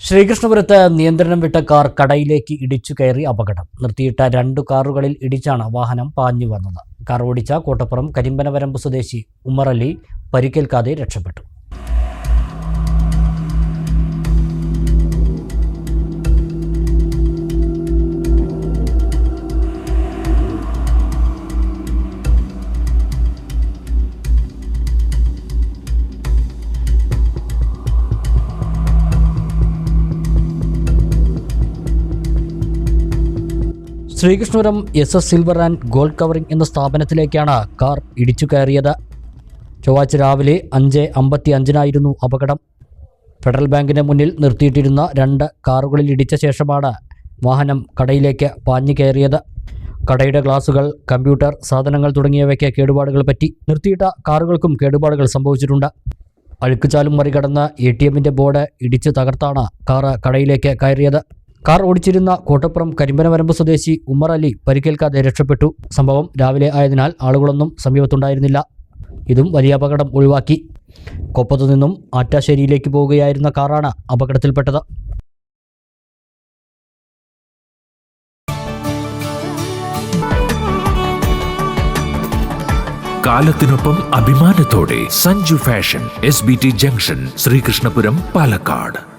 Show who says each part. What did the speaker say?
Speaker 1: ശ്രീകൃഷ്ണപുരത്ത് നിയന്ത്രണം വിട്ട കാർ കടയിലേക്ക് ഇടിച്ചു കയറി അപകടം. നിർത്തിയിട്ട രണ്ടു കാറുകളിൽ ഇടിച്ചാണ് വാഹനം പാഞ്ഞു വന്നത്. കാർ ഓടിച്ച കോട്ടപ്പുറം കരിമ്പനവരമ്പ് സ്വദേശി ഉമ്മറലി പരിക്കേൽക്കാതെ രക്ഷപ്പെട്ടു. Sreekrishnapuram S S silver and gold covering എന്ന സ്ഥാപനത്തിലേക്കാണ് കാർ ഇടിച്ചു കയറിയത്. ചൊവ്വാഴ്ച രാവിലെ അഞ്ച് അമ്പത്തി അഞ്ചിനായിരുന്നു അപകടം. ഫെഡറൽ ബാങ്കിന് മുന്നിൽ നിർത്തിയിട്ടിരുന്ന രണ്ട് കാറുകളിൽ ഇടിച്ച ശേഷമാണ് വാഹനം കടയിലേക്ക് പാഞ്ഞു കയറിയത്. കടയുടെ ഗ്ലാസുകൾ കമ്പ്യൂട്ടർ സാധനങ്ങൾ തുടങ്ങിയവയ്ക്ക് കേടുപാടുകൾ പറ്റി നിർത്തിയിട്ട കാറുകൾക്കും കേടുപാടുകൾ സംഭവിച്ചിട്ടുണ്ട്. അഴുക്കുചാലും മറികടന്ന് എ ടി എമ്മിന്റെ ബോർഡ് ഇടിച്ചു തകർത്താണ് കാറ് കടയിലേക്ക് കയറിയത്. കാർ ഓടിച്ചിരുന്ന കോട്ടപ്പുറം കരിമ്പനവരമ്പ് സ്വദേശി ഉമ്മർ അലി പരിക്കേൽക്കാതെ രക്ഷപ്പെട്ടു. സംഭവം രാവിലെ ആയതിനാൽ ആളുകളൊന്നും സമീപത്തുണ്ടായിരുന്നില്ല. ഇതും വലിയ അപകടം ഒഴിവാക്കി. കൊപ്പത്തു നിന്നും ആറ്റാശ്ശേരിയിലേക്ക് പോവുകയായിരുന്ന കാറാണ് അപകടത്തിൽപ്പെട്ടത്.
Speaker 2: കാലത്തിനൊപ്പം അഭിമാനത്തോടെ Sanju fashion S B T junction Sreekrishnapuram Palakkad.